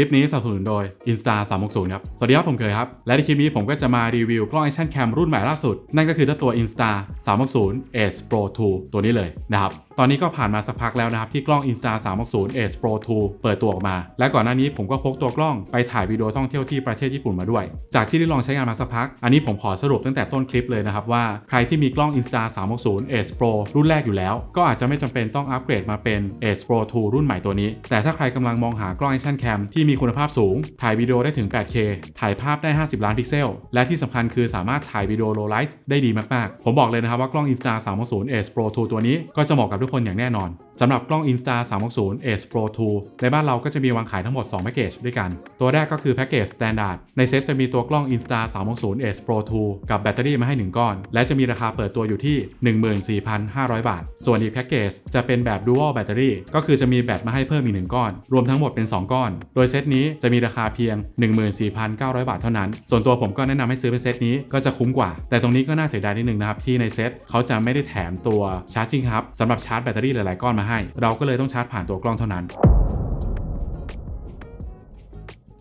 ลิปนี้สนับสนุนโดย Insta 360ครับ สวัสดีครับ ผมเคยครับ และในคลิปนี้ผมก็จะมารีวิวกล้อง Action Cam รุ่นใหม่ล่าสุด นั่นก็คือเจ้าตัว Insta 360 Ace Pro 2 ตัวนี้เลยนะครับตอนนี้ก็ผ่านมาสักพักแล้วนะครับที่กล้อง Insta 360 Ace Pro 2 เปิดตัวออกมา และก่อนหน้านี้ผมก็พกตัวกล้องไปถ่ายวิดีโอท่องเที่ยวที่ประเทศญี่ปุ่นมาด้วย จากที่ได้ลองใช้งานมาสักพัก อันนี้ผมขอสรุปตั้งแต่ต้นคลิปเลยนะครับว่าใครที่มีกล้อง Insta 360 Ace Pro รุ่นแรกอยู่แล้ว ก็อาจจะไม่จำเป็นต้องอัปเกรดมาเป็น Ace Pro 2 รุ่นใหม่ตัวนี้ แต่ถ้าใครกำลังมองหากล้อง Action Cam ที่มีคุณภาพสูง ถ่ายวิดีโอได้ถึง 8K ถ่ายภาพได้ 50 ล้านพิกเซล และที่สำคัญคือสามารถถ่ายวิดีโอ low light ได้ดีมากๆ ผมบอกเลยนะครับว่ากล้อง Insta 360 Ace Pro 2 ตัวนี้ก็จะเหมาะกับทุกคนอย่างแน่นอน สำหรับกล้อง Insta 360 Ace Pro 2 ในบ้านเราก็จะมีวางขายทั้งหมด 2 แพ็กเกจด้วยกัน ตัวแรกก็คือแพ็กเกจ Standard ในเซตจะมีตัวกล้อง Insta 360 Ace Pro 2 กับแบตเตอรี่มาให้ 1 ก้อน และจะมีราคาเปิดตัวอยู่ที่ 14,500 บาท ส่วนอีกแพ็กเกจจะเป็นแบบ Dual Battery ก็คือจะมีแบตมาให้เพิ่มอีก 1 ก้อน รวมทั้งหมดเป็น 2 ก้อน โดยเซตนี้จะมีราคาเพียง 14,900 บาทเท่านั้น ส่วนตัวผมก็แนะนำให้ซื้อเป็นเซตนี้ก็จะคุ้มกว่า แต่ตรงนี้ก็น่าเสียดายนิดนึงนะครับที่ในเซตเขาจะไม่ได้แถมตัว Charging Hub สำหรับชาร์จแบตเตอรี่หลายๆก้อนมาให้ เราก็เลยต้องชาร์จผ่านตัวกล้องเท่านั้น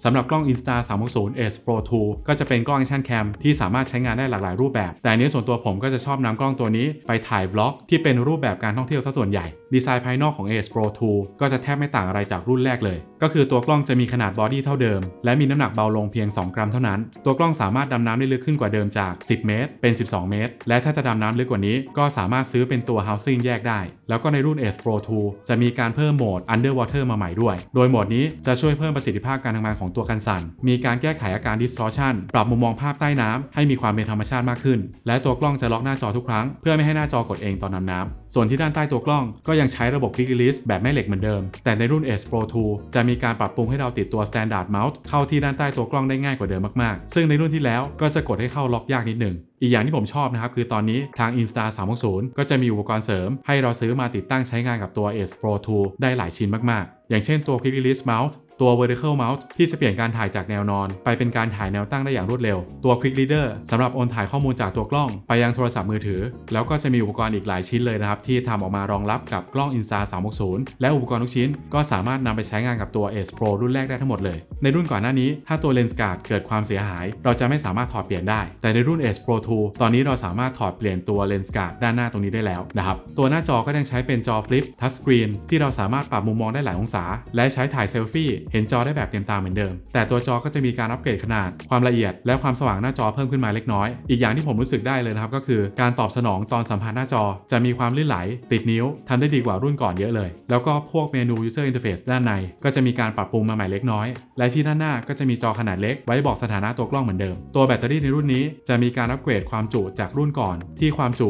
สำหรับกล้อง Insta 360 Ace Pro 2 ก็จะเป็นกล้อง Action Cam ที่สามารถใช้งานได้หลากหลายรูปแบบ แต่อันนี้ส่วนตัวผมก็จะชอบนำกล้องตัวนี้ไปถ่าย vlog ที่เป็นรูปแบบการท่องเที่ยวซะส่วนใหญ่ ดีไซน์ภายนอกของ Ace Pro 2 ก็จะแทบไม่ต่างอะไรจากรุ่นแรกเลย ก็คือตัวกล้องจะมีขนาดบอดี้เท่าเดิม และมีน้ำหนักเบาลงเพียง 2 กรัมเท่านั้น ตัวกล้องสามารถดำน้ำได้ลึกขึ้นกว่าเดิมจาก 10 เมตร เป็น 12 เมตร และถ้าจะดำน้ำลึกกว่านี้ ก็สามารถซื้อเป็นตัว housing แยกได้ แล้วก็ในรุ่น Ace Pro 2 จะมีการเพิ่มโหมด underwater มาใหม่ด้วย โดยโหมดนี้จะช่วยเพิ่มประสิทธิภาพการทำงานของตัวกันสั่น มีการแก้ไขอาการ distortion ปรับมุมมองภาพใต้น้ำให้มีความเป็นธรรมชาติมากขึ้น และตัวกล้องจะล็อกหน้าจอทุกครั้ง เพื่อไม่ให้หน้าจอกดเองตอนนำน้ำส่วนที่ด้านใต้ตัวกล้องก็ยังใช้ระบบ Quick Release แบบแม่เหล็กเหมือนเดิม แต่ในรุ่น Ace Pro 2 จะมีการปรับปรุงให้เราติดตัว Standard Mouse เข้าที่ด้านใต้ตัวกล้องได้ง่ายกว่าเดิมมากๆ ซึ่งในรุ่นที่แล้วก็จะกดให้เข้าล็อกยากนิดหนึ่งอีกอย่างที่ผมชอบนะครับคือตอนนี้ทาง Insta 360 ก็จะมีอุปกรณ์เสริม ให้เราซื้อมาติดตั้งใช้งานกับตัว Ace Pro 2 ได้หลายชิ้นมากๆ อย่างเช่นตัว Quick Release Mouse ตัว vertical mouse ที่จะเปลี่ยนการถ่ายจากแนวนอน ไปเป็นการถ่ายแนวตั้งได้อย่างรวดเร็ว ตัว quick reader สำหรับโอนถ่ายข้อมูลจากตัวกล้อง ไปยังโทรศัพท์มือถือ แล้วก็จะมีอุปกรณ์อีกหลายชิ้นเลยนะครับ ที่ทำออกมารองรับกับกล้อง Insta 360 และอุปกรณ์ทุกชิ้น ก็สามารถนำไปใช้งานกับตัว Ace Pro รุ่นแรกได้ทั้งหมดเลย ในรุ่นก่อนหน้านี้ถ้าตัวเลนส์การ์ดเกิดความเสียหาย เราจะไม่สามารถถอดเปลี่ยนได้ แต่ในรุ่น Ace Pro 2 ตอนนี้เราสามารถถอดเปลี่ยนตัวเลนส์การ์ดด้านหน้าตรงนี้ได้แล้วนะครับตัวหน้าจอก็ยังใช้เป็นจอฟลิปทัชสกรีนที่เราสามารถปรับมุมมองได้หลายองศา และใช้ถ่ายเซลฟี่เห็นจอได้แบบเต็มตาเหมือนเดิม แต่ตัวจอก็จะมีการอัปเกรดขนาด ความละเอียด และความสว่างหน้าจอเพิ่มขึ้นมาเล็กน้อย อีกอย่างที่ผมรู้สึกได้เลยนะครับก็คือการตอบสนองตอนสัมผัสหน้าจอ จะมีความลื่นไหล ติดนิ้วทำได้ดีกว่ารุ่นก่อนเยอะเลย แล้วก็พวกเมนู user interface ด้านใน ก็จะมีการปรับปรุงมาใหม่เล็กน้อย และที่ด้านหน้าก็จะมีจอขนาดเล็กไว้บอกสถานะตัวกล้องเหมือนเดิม ตัวแบตเตอรี่ในรุ่นนี้จะมีการอัปเกรดความจุจากรุ่นก่อน ที่ความจุ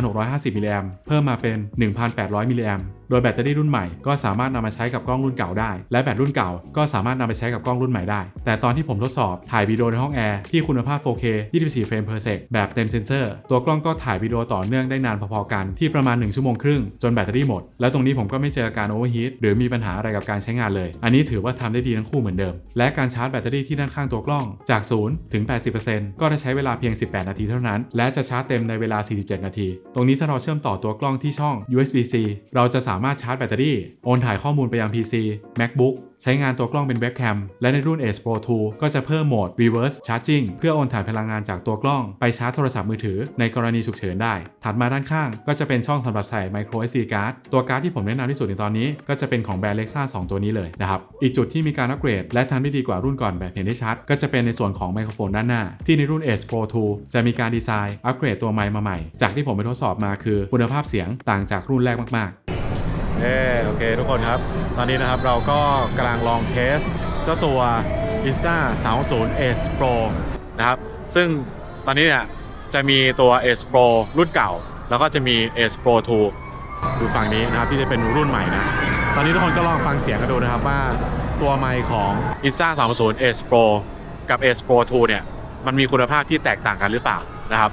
1650มิลลิแอมเพิ่มมาเป็น 1800มิลลิแอม ดยแบตเตอรี่รุ่นใหม่ก็สามารถนำมาใช้กับกล้องรุ่นเก่าได้ และแบตรุ่นเก่าก็สามารถนำไปใช้กับกล้องรุ่นใหม่ได้ แต่ตอนที่ผมทดสอบถ่ายวิดีโอในห้องแอร์ที่คุณภาพ 4K 24เฟรม per sec แบบเต็มเซนเซอร์ ตัวกล้องก็ถ่ายวิดีโอต่อเนื่องได้นานพอๆกันที่ประมาณ 1 ชั่วโมงครึ่งจนแบตเตอรี่หมด แล้วตรงนี้ผมก็ไม่เจอการโอเวอร์ฮีทหรือมีปัญหาอะไรกับการใช้งานเลย อันนี้ถือว่าทำได้ดีทั้งคู่เหมือนเดิม และการชาร์จแบตเตอรี่ที่ด้านข้างตัวกล้องจาก 0 ถึง 80%ก็จะใช้เวลาเพียง 18 นาทีเท่านั้น และจะชาร์จเต็มในเวลา 47 นาที ตรงนี้ถ้าเราเชื่อมต่อตัวกล้องที่ช่อง USB-C เราจะสามารถชาร์จแบตเตอรี่ โอนถ่ายข้อมูลไปยัง PC MacBook ใช้งานตัวกล้องเป็นเว็บแคม และในรุ่น Ace Pro 2 ก็จะเพิ่มโหมด Reverse Charging เพื่อโอนถ่ายพลังงานจากตัวกล้องไปชาร์จโทรศัพท์มือถือในกรณีฉุกเฉินได้ ถัดมาด้านข้างก็จะเป็นช่องสำหรับใส่ Micro SD card ตัวการ์ดที่ผมแนะนำที่สุดในตอนนี้ ก็จะเป็นของแบรนด์ Lexa 2 ตัวนี้เลยนะครับ อีกจุดที่มีการอัปเกรด และทำได้ดีกว่ารุ่นก่อนแบบเห็นได้ชัด ก็จะเป็นในส่วนของไมโครโฟนด้านหน้า ที่ในรุ่น Ace Pro 2 จะมีการดีไซน์อัปเกรดตัวไมค์มาใหม่ จากที่ผมไปทดสอบมาคือคุณภาพเสียงต่างจากรุ่นแรกมากๆ เอโอเคทุกคนครับ ตอนนี้นะครับเราก็กำลังลองเทส เจ้าตัว Insta 360 Ace Pro นะครับ ซึ่งตอนนี้เนี่ยจะมีตัว Ace Pro รุ่นเก่า แล้วก็จะมี Ace Pro 2ดูฝั่งนี้นะครับที่จะเป็นรุ่นใหม่นะ ตอนนี้ทุกคนก็ลองฟังเสียงกันดูนะครับว่าตัวไมค์ของ Insta 360 Ace Pro กับ Ace Pro 2เนี่ยมันมีคุณภาพที่แตกต่างกันหรือเปล่านะครับ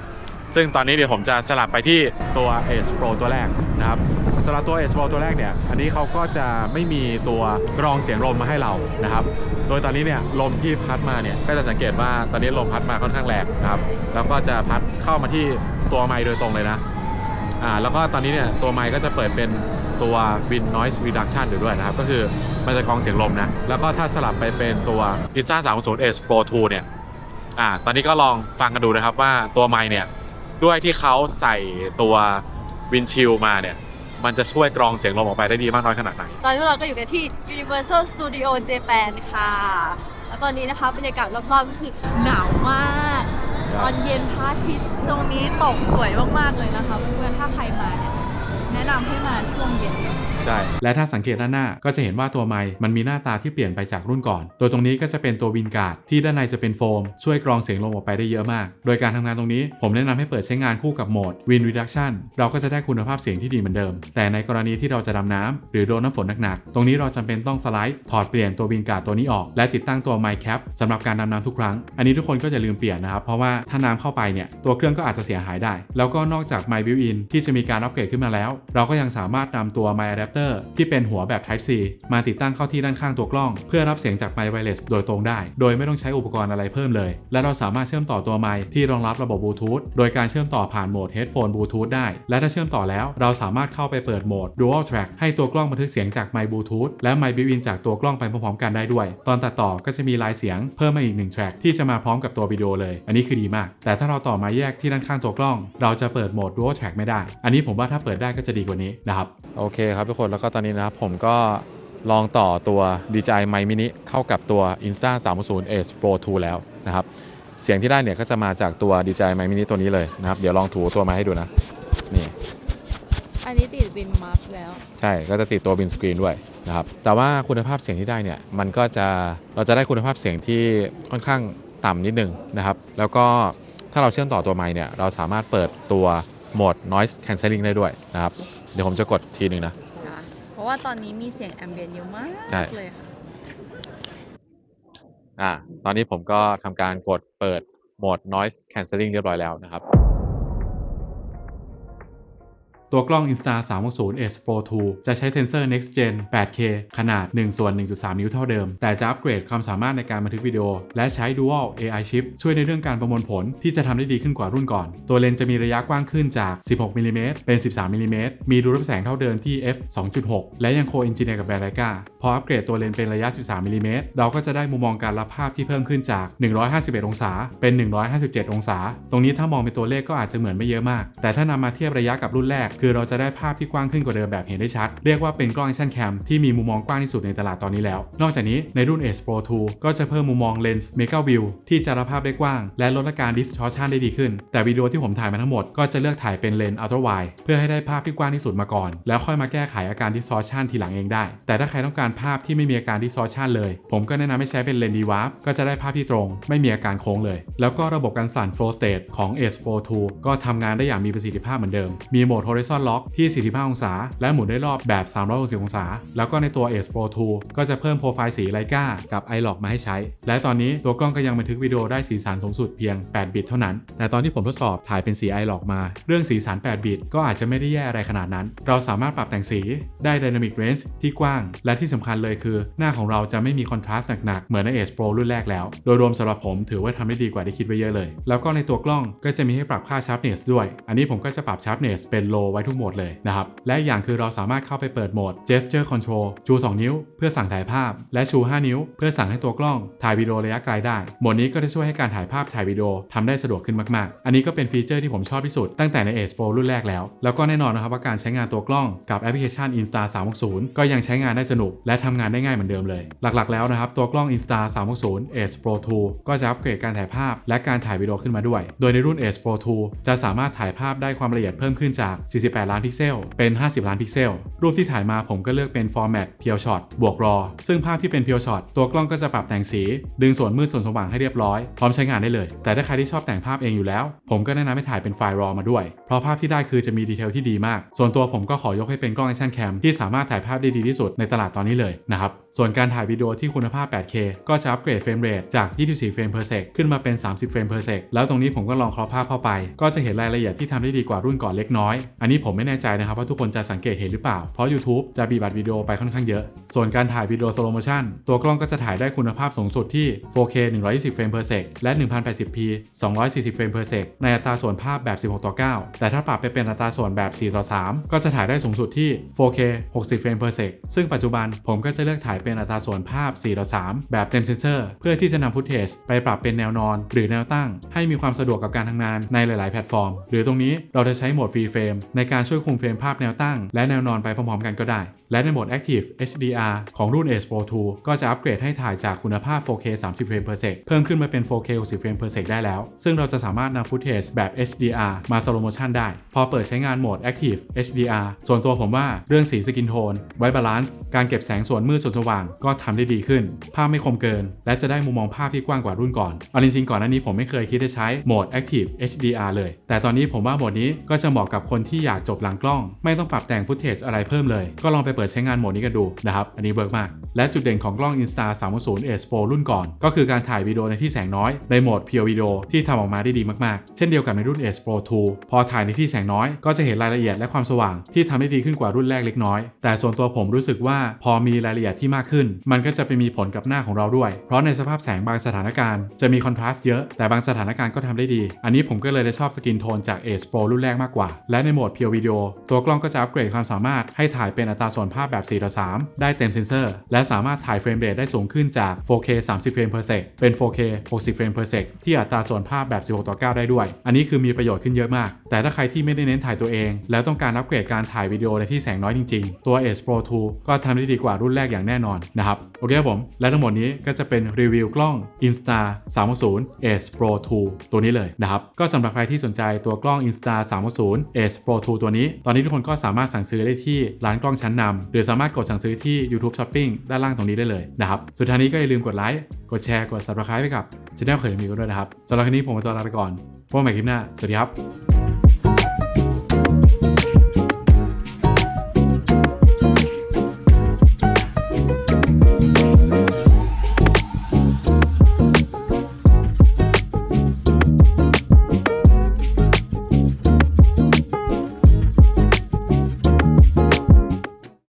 ซึ่งตอนนี้เดี๋ยวผมจะสลับไปที่ตัว Ace Pro ตัวแรกนะครับ สำหรับตัว Ace Pro ตัวแรกเนี่ย อันนี้เขาก็จะไม่มีตัวกรองเสียงลมมาให้เรานะครับ โดยตอนนี้เนี่ยลมที่พัดมาเนี่ยก็จะสังเกตว่าตอนนี้ลมพัดมาค่อนข้างแรงนะครับ แล้วก็จะพัดเข้ามาที่ตัวไมค์โดยตรงเลยนะ อ่า แล้วก็ตอนนี้เนี่ยตัวไมค์ก็จะเปิดเป็นตัว Win Noise Reduction อยู่ด้วยนะครับ ก็คือมันจะกรองเสียงลมนะ แล้วก็ถ้าสลับไปเป็นตัว i n s t a 3 0 S Pro 2 เนี่ย อ่า ตอนนี้ก็ลองฟังกันดูนะครับว่าตัวไมค์เนี่ย ด้วยที่เขาใส่ตัววินชิลมาเนี่ย มันจะช่วยกรองเสียงลมออกไปได้ดีมากน้อยขนาดไหน ตอนนี้เราก็อยู่กันที่ Universal Studio Japan ค่ะ แล้วตอนนี้นะคะบรรยากาศรอบๆก็คือหนาวมาก ครับ ตอนเย็นพระอาทิตย์ตรงนี้ตกสวยมากๆเลยนะคะเพื่อนๆถ้าใครมาเนี่ยแนะนำให้มาช่วงเย็น ใช่ และถ้าสังเกตด้านหน้าก็จะเห็นว่าตัวไมค์มันมีหน้าตาที่เปลี่ยนไปจากรุ่นก่อน โดยตรงนี้ก็จะเป็นตัววินการ์ดที่ด้านในจะเป็นโฟม ช่วยกรองเสียงลมออกไปได้เยอะมาก โดยการทำงานตรงนี้ผมแนะนำให้เปิดใช้งานคู่กับโหมด Wind Reduction เราก็จะได้คุณภาพเสียงที่ดีเหมือนเดิม แต่ในกรณีที่เราจะดำน้ำหรือโดนน้ำฝนหนักๆตรงนี้เราจำเป็นต้องสไลด์ถอดเปลี่ยนตัววินการ์ดตัวนี้ออก และติดตั้งตัวไมค์แคปสำหรับการดำน้ำทุกครั้ง อันนี้ทุกคนก็จะลืมเปลี่ยนนะครับ เพราะว่าถ้าน้ำเข้าไปเนี่ย ตัวเครื่องก็อาจจะเสียหายได้ แล้วก็นอกจากไมค์บิวอินที่จะมีการอัปเกรดขึ้นมาแล้ว เราก็ยังสามารถนำตัวไมค์อะแดปเตอร์ที่เป็นหัวแบบ Type C มาติดตั้งเข้าที่ด้านข้างตัวกล้อง เพื่อรับเสียงจากไมค์ไวเลสโดยตรงได้ โดยไม่ต้องใช้อุปกรณ์อะไรเพิ่มเลย และเราสามารถเชื่อมต่อตัวไมค์ที่รองรับระบบบลูทูธโดยการเชื่อมต่อผ่านโหมด Headphone Bluetooth ได้ และถ้าเชื่อมต่อแล้ว เราสามารถเข้าไปเปิดโหมด Dual Track ให้ตัวกล้องบันทึกเสียงจากไมค์บลูทูธและไมค์บิวอินจากตัวกล้องไปพร้อมๆกันได้ด้วย ตอนตัดต่อก็จะมีลายเสียงเพิ่มมาอีก1 track ที่จะมาพร้อมกับตัววิดีโอเลย อันนี้คือดีมาก แต่ถ้าเราต่อมาแยกที่ด้านข้างตัวกล้อง เราจะเปิดโหมด Dual Track ไม่ได้ อันนี้ผมว่าถ้าเปิดได้ก็จะดีกว่านี้นะครับ โอเคครับทุกคนแล้วก็ตอนนี้นะครับผมก็ลองต่อตัว DJI Mic Mini เข้ากับตัว Insta 360 Ace Pro 2 แล้วนะครับ เสียงที่ได้เนี่ยก็จะมาจากตัว DJI Mic Mini ตัวนี้เลยนะครับ เดี๋ยวลองถูตัวมาให้ดูนะ นี่ อันนี้ติดวินมัฟแล้ว ใช่ ก็จะติดตัวบินสกรีนด้วยนะครับ แต่ว่าคุณภาพเสียงที่ได้เนี่ย มันก็จะ เราจะได้คุณภาพเสียงที่ค่อนข้างต่ำนิดนึงนะครับ แล้วก็ถ้าเราเชื่อมต่อตัวไมค์เนี่ย เราสามารถเปิดตัวโหมด noise cancelling ได้ด้วยนะครับ เดี๋ยวผมจะกดทีหนึ่งนะนะ เพราะว่าตอนนี้มีเสียงแอมเบียนเยอะมากเลยค่ะอ่าตอนนี้ผมก็ทำการกดเปิดโหมด noise cancelling เรียบร้อยแล้วนะครับ ตัวกล้อง Insta 360 S Pro 2 จะใช้เซ็นเซอร์ Next Gen 8K ขนาด 1 ส่วน 1.3 นิ้วเท่าเดิม แต่จะอัปเกรดความสามารถในการบันทึกวิดีโอ และใช้ Dual AI Chip ช่วยในเรื่องการประมวลผลที่จะทำได้ดีขึ้นกว่ารุ่นก่อน ตัวเลนส์จะมีระยะกว้างขึ้นจาก 16มิลลิเมตรเป็น 13มิลลิเมตรมีรูรับแสงเท่าเดิมที่ f 2.6 และยังโคเอนจิเนียร์กับแบรนด์ไลกาพออัปเกรดตัวเลนส์เป็นระยะ 13มิลลิเมตรเราก็จะได้มุมมองการรับภาพที่เพิ่มขึ้นจาก 151 องศา เป็น 157 องศา ตรงนี้ถ้ามองเป็นตัวเลขก็อาจจะเหมือนไม่เยอะมาก แต่ถ้านำมาเทียบระยะกับรุ่นแรกคือเราจะได้ภาพที่กว้างขึ้นกว่าเดิมแบบเห็นได้ชัด เรียกว่าเป็นกล้อง Action Cam ที่มีมุมมองกว้างที่สุดในตลาดตอนนี้แล้ว นอกจากนี้ในรุ่น S Pro 2 ก็จะเพิ่มมุมมองเลนส์ Mega View ที่จะรับภาพได้กว้าง และลดอาการ distortion ได้ดีขึ้น แต่วิดีโอที่ผมถ่ายมาทั้งหมดก็จะเลือกถ่ายเป็นเลนส์ Ultra Wide เพื่อให้ได้ภาพที่กว้างที่สุดมาก่อน แล้วค่อยมาแก้ไขอาการ distortion ทีหลังเองได้ แต่ถ้าใครต้องการภาพที่ไม่มีอาการ distortion เลย ผมก็แนะนำให้ใช้เป็นเลนส์ D-Warp ก็จะได้ภาพที่ตรง ไม่มีอาการโค้งเลย แล้วก็ระบบการสั่น Flow State ของ S Pro 2 ก็ทำงานได้อย่างมีประสิทธิภาพเหมือนเดิมมีโหมด Horizon Lock ที่ 45 องศา และหมุนได้รอบแบบ 360 องศา แล้วก็ในตัว S Pro 2 ก็จะเพิ่มโปรไฟล์สีไลกากับ iLock มาให้ใช้ และตอนนี้ตัวกล้องก็ยังบันทึกวิดีโอได้สีสันสูงสุดเพียง 8 บิตเท่านั้น แต่ตอนที่ผมทดสอบถ่ายเป็นสี iLock มา เรื่องสีสัน 8 บิต ก็อาจจะไม่ได้แย่อะไรขนาดนั้น เราสามารถปรับแต่งสีได้ Dynamic Range ที่กว้าง และที่สำคัญเลยคือ หน้าของเราจะไม่มีคอนทราสต์หนักๆเหมือนใน S Pro รุ่นแรกแล้ว โดยรวมสำหรับผมถือว่าทำได้ดีกว่าที่คิดไว้เยอะเลย แล้วก็ในตัวกล้องก็จะมีให้ปรับค่า sharpness ด้วย อันนี้ผมก็จะปรับ sharpness เป็น low ไว้ทุกโหมดเลยนะครับ และอย่างคือเราสามารถเข้าไปเปิดโหมด gesture control ชู 2 นิ้ว เพื่อสั่งถ่ายภาพ และชู 5 นิ้ว เพื่อสั่งให้ตัวกล้องถ่ายวิดีโอระยะไกลได้ โหมดนี้ก็จะช่วยให้การถ่ายภาพถ่ายวิดีโอทำได้สะดวกขึ้นมากๆ อันนี้ก็เป็นฟีเจอร์ที่ผมชอบที่สุดตั้งแต่ใน S Pro รุ่นแรกแล้ว แล้วก็แน่นอนนะครับว่าการใช้งานตัวกล้องกับแอปพลิเคชัน Insta 360 ก็ยังใช้งานได้สนุก และทำงานได้ง่ายเหมือนเดิมเลย หลักๆ แล้วนะครับตัวกล้อง Insta 360 S Pro 2 ก็จะอัปเกรดการถ่ายภาพ และการถ่ายวิดีโอขึ้นมาด้วย โดยในรุ่น S Pro 2 จะสามารถถ่ายภาพได้ความละเอียดเพิ่มขึ้นจาก48 ล้านพิกเซล เป็น 50 ล้านพิกเซล รูปที่ถ่ายมาผมก็เลือกเป็น format Pure Shot บวก RAW ซึ่งภาพที่เป็น Pure Shot ตัวกล้องก็จะปรับแต่งสี ดึงส่วนมืดส่วนสว่างให้เรียบร้อย พร้อมใช้งานได้เลย แต่ถ้าใครที่ชอบแต่งภาพเองอยู่แล้ว ผมก็แนะนำให้ถ่ายเป็นไฟล์ RAW มาด้วย เพราะภาพที่ได้คือจะมีดีเทลที่ดีมาก ส่วนตัวผมก็ขอยกให้เป็นกล้อง Action Cam ที่สามารถถ่ายภาพได้ดีที่สุดในตลาดตอนนี้เลยนะครับส่วนการถ่ายวิดีโอที่คุณภาพ 8K ก็จะอัปเกรดเฟรมเรทจาก 24 เฟรม per sec ขึ้นมาเป็น 30 เฟรม per sec แล้วตรงนี้ผมก็ลองครอปภาพเข้าไป ก็จะเห็นรายละเอียดที่ทำได้ดีกว่ารุ่นก่อนเล็กน้อยอันนี้ผมไม่แน่ใจนะครับว่าทุกคนจะสังเกตเห็นหรือเปล่า เพราะ YouTube จะบีบอัดวิดีโอไปค่อนข้างเยอะ ส่วนการถ่ายวิดีโอ slow motion ตัวกล้องก็จะถ่ายได้คุณภาพสูงสุดที่ 4K 120 เฟรม per sec และ 1080p 240 เฟรม per sec ในอัตราส่วนภาพแบบ 16 ต่อ 9 แต่ถ้าปรับไปเป็นอัตราส่วนแบบ 4 ต่อ 3 ก็จะถ่ายได้สูงสุดที่ 4K 60 เฟรม per sec ซึ่งปัจจุบันผมก็จะเลือกถ่ายเป็นอัตราส่วนภาพ 4 ต่อ 3 แบบเต็มเซนเซอร์ เพื่อที่จะนำฟุตเทจไปปรับเป็นแนวนอน หรือแนวตั้ง ให้มีความสะดวกกับการทำงานในหลาย ๆ แพลตฟอร์ม หรือตรงนี้เราจะใช้โหมดฟรีเฟรมในในการช่วยคุมเฟรมภาพแนวตั้ง และแนวนอนไปพร้อมๆกันก็ได้ และในโหมด Active HDR ของรุ่น Ace Pro 2 ก็จะอัปเกรดให้ถ่ายจากคุณภาพ 4K 30 เฟรม per sec เพิ่มขึ้นมาเป็น 4K 60 เฟรม per sec ได้แล้ว ซึ่งเราจะสามารถนำฟุตเทจแบบ HDR มา slow motion ได้ พอเปิดใช้งานโหมด Active HDR ส่วนตัวผมว่าเรื่องสีสกินโทนไวบาลานซ์การเก็บแสงส่วนมืดส่วนสว่างก็ทำได้ดีขึ้น ภาพไม่คมเกิน และจะได้มุมมองภาพที่กว้างกว่ารุ่นก่อนเอาจริงๆก่อนหน้านี้ผมไม่เคยคิดจะใช้โหมด Active HDR เลย แต่ตอนนี้ผมว่าโหมดนี้ก็จะเหมาะกับคนที่อยากจบหลังกล้อง ไม่ต้องปรับแต่งฟุตเทจอะไรเพิ่มเลย ก็ลองไปเปิดใช้งานโหมดนี้กันดูนะครับ อันนี้เบิร์กมาก และจุดเด่นของกล้อง Insta 360 Ace Pro รุ่นก่อน ก็คือการถ่ายวิดีโอในที่แสงน้อยในโหมด Pure Video ที่ทำออกมาได้ดีมากๆ เช่นเดียวกับในรุ่น Ace Pro 2 พอถ่ายในที่แสงน้อยก็จะเห็นรายละเอียดและความสว่างที่ทำได้ดีขึ้นกว่ารุ่นแรกเล็กน้อย แต่ส่วนตัวผมรู้สึกว่าพอมีรายละเอียดที่มากขึ้น มันก็จะไปมีผลกับหน้าของเราด้วย เพราะในสภาพแสงบางสถานการณ์จะมีคอนทราสต์เยอะแต่บางสถานการณ์ก็ทำได้ดี อันนี้ผมก็เลยได้ชอบสกินโทนจาก Ace Pro รุ่นแรกมากกว่า และในโหมด Pure Video ตัวกล้องก็จะอัปเกรดความสามารถให้ถ่ายเป็นอัตราส่วนภาพแบบ 4 ต่อ 3 ได้เต็มเซนเซอร์ และสามารถถ่ายเฟรมเรทได้สูงขึ้นจาก 4K 30 เฟรม per sec เป็น 4K 60 เฟรม per sec ที่อัตราส่วนภาพแบบ 16 ต่อ 9 ได้ด้วย อันนี้คือมีประโยชน์ขึ้นเยอะมาก แต่ถ้าใครที่ไม่ได้เน้นถ่ายตัวเอง แล้วต้องการอัปเกรดการถ่ายวิดีโอในที่แสงน้อยจริงๆ ตัว Ace Pro 2 ก็ทำได้ดีกว่ารุ่นแรกอย่างแน่นอนนะครับ โอเคครับผม และทั้งหมดนี้ก็จะเป็นรีวิวกล้อง Insta 360 Ace Pro 2 ตัวนี้เลยนะครับ ก็สำหรับใครที่สนใจตัวกล้อง Insta 360 Ace Pro 2ตัวนี้ ตอนนี้ทุกคนก็สามารถสั่งซื้อได้ที่ร้านกล้องชั้นนำหรือสามารถกดสั่งซื้อที่ YouTube Shopping ด้านล่างตรงนี้ได้เลยนะครับ สุดท้ายนี้ก็อย่าลืมกดไลค์ กดแชร์ กด Subscribe ไปกับช่องเขยมีกันด้วยนะครับสำหรับคลิปนี้ผมขอตัวลาไปก่อนพบกันใหม่คลิปหน้า สวัสดีครับ